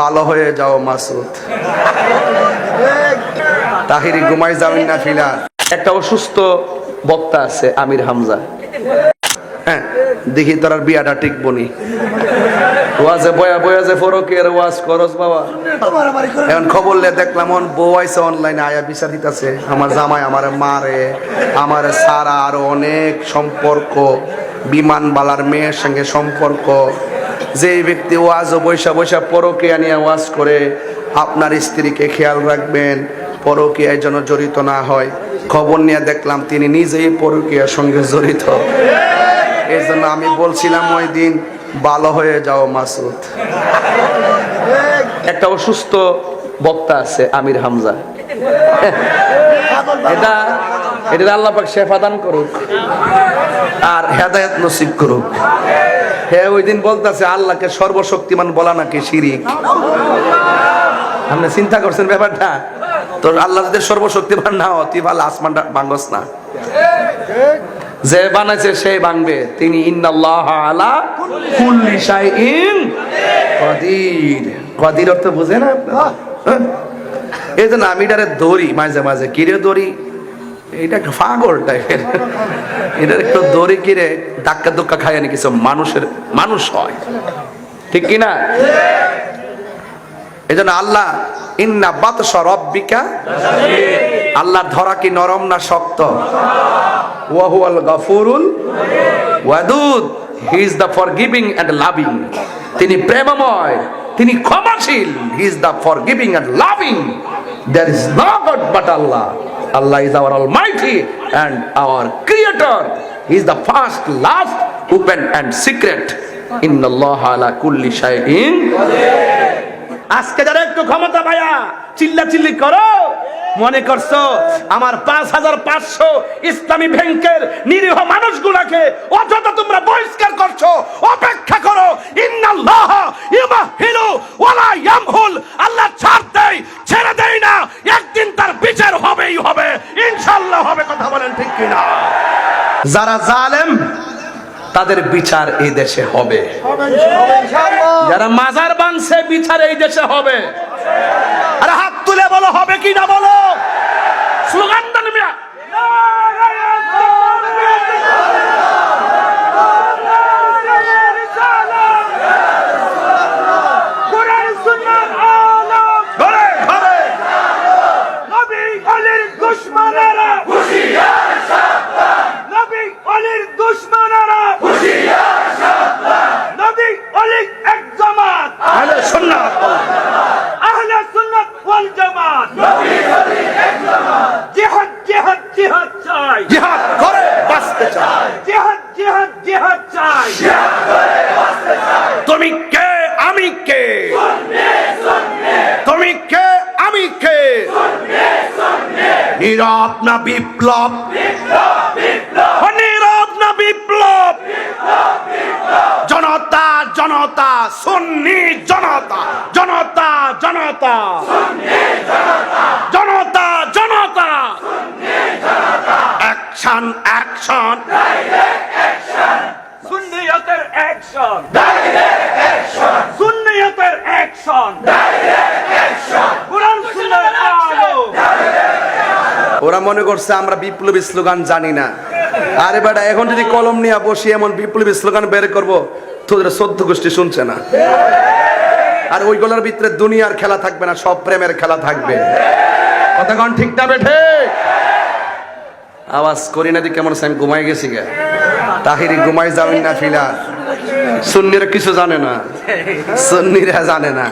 ভালো হয়ে যাও, মাসুদ। তাহিরি, ঘুমাই যাবেন না, ফিলা। একটা অসুস্থ বক্তা আছে, আমির হামজা। হ্যাঁ দেখি তোর বিয়াটা ঠিক বনি ওয়াজে বয়া বয়া যে ফরকের ওয়াজ করস বাবা। এখন খবর লে দেখলাম অন বউ অনলাইনে আয়া বিচার দিতেছে। আমার জামাই আমার মারে, আমার সারা আরও অনেক সম্পর্ক বিমান বালার মেয়ের সঙ্গে সম্পর্ক। যে ব্যক্তি ওয়াজ ও বৈশা বৈশা পরকে নিয়ে ওয়াজ করে, আপনার স্ত্রীকে খেয়াল রাখবেন, পরকীয়ায় যেন জড়িত না হয়। খবর নিয়ে দেখলাম তিনি নিজেই পরকীয়ার সঙ্গে জড়িত। এই জন্য আমি বলছিলাম, ওই দিন ভালো হয়ে যাও মাসুদ। একটা অসুস্থ বক্তা আছে, আমির হামজা। এটা এটা আল্লাহ পাক শেফা দান করুক, আর হেদায়েত নসিব করুক। হ্যাঁ ওই দিন বলতেছে, আল্লাহকে সর্বশক্তিমান বলা নাকি শিরিক। আপনি চিন্তা করছেন ব্যাপারটা? তোর আল্লাহ যদি সর্বশক্তিমান না হয়, তুই ভালো আসমানটা ভাঙ্গস না। যে বানাইছে, সে ভাঙবে। তিনি আলা কদির। অর্থ বুঝে না? আপনারা? হ্যাঁ? এই জন্য আমি এটারে দড়ি মাঝে মাঝে। কিরে দড়ি এটা পাগল টাইপের এটার একটু দড়ি কিরে ধাক্কা ধুক্কা খায় কিছু মানুষের, মানুষ হয়। ঠিক কি না? এই জন্য আল্লাহ, ইন্না আল্লাহর ধরা কি নরম না শক্ত? ওয়াহুয়াল গাফুরুল Wadud. He is the and loving তিনি প্রেমময়, তিনি ক্ষমাশীল। He is the forgiving and loving there is no God but Allah Allah is our almighty and our creator he is the first last open and secret ইন্নাল্লাহ আলা কুল্লি শাইইন আজকে যারা একটু ক্ষমতা পায়া চিল্লা চিল্লি করো। মনে করছ, আমার পাঁচ হাজার পাঁচশো ইসলামী ব্যাংকের নিরীহ মানুষগুলাকে অযথা তোমরা বহিষ্কার করছ অপেক্ষা করো ইন্নাল্লাহ ইউমাহিলু ওয়ালা ইয়ামহুল আল্লাহ ছাড় দেয় ছেড়ে দেয় না একদিন তার বিচার হবেই হবে ইনশাআল্লাহ হবে কথা বলেন ঠিক কিনা যারা জালেম, তাদের বিচার এই দেশে হবে। যারা মাজার বানছে, বিচার এই দেশে হবে। আর হাত তুলে বলো, হবে কি না বলো? আহলে সুন্নাত জিহাদ জিহাদ জিহাদ চাই। জিহাদ করে বাঁচতে চায় জিহাদ জিহাদ জিহাদ চাই। তুমি কে আমি কে? তুমি কে আমি কে? নীরব না বিপ্লব? নীরব না বিপ্লব জনতা জনতা সুন্নি জনতা জনতা জনতা। জনতা জনতা। অ্যাকশন অ্যাকশন সুন্নিয়তের অ্যাকশন সুন্নিয়তের অ্যাকশন কোরআন সুন্নাহর আলো। ওরা মনে করছে আমরা বিপ্লবী স্লোগান জানি না। আরে বেটা এখন যদি কলম নিয়ে বসি এমন বিপ্লবী স্লোগান বের করব। তোদের সদ্য গোষ্ঠী শুনছে না। আর ওইগুলোর ভিতরে দুনিয়ার খেলা থাকবে না, সব প্রেমের খেলা থাকবে। কতক্ষণ ঠিক না বেঠে? আওয়াজ করি না যে কেমন আমি ঘুমাই গেছি গে। তাহিরি ঘুমাই যাবেন না ফিলা। সুন্নিরা কিছু জানে না। সুন্নিরা জানে না।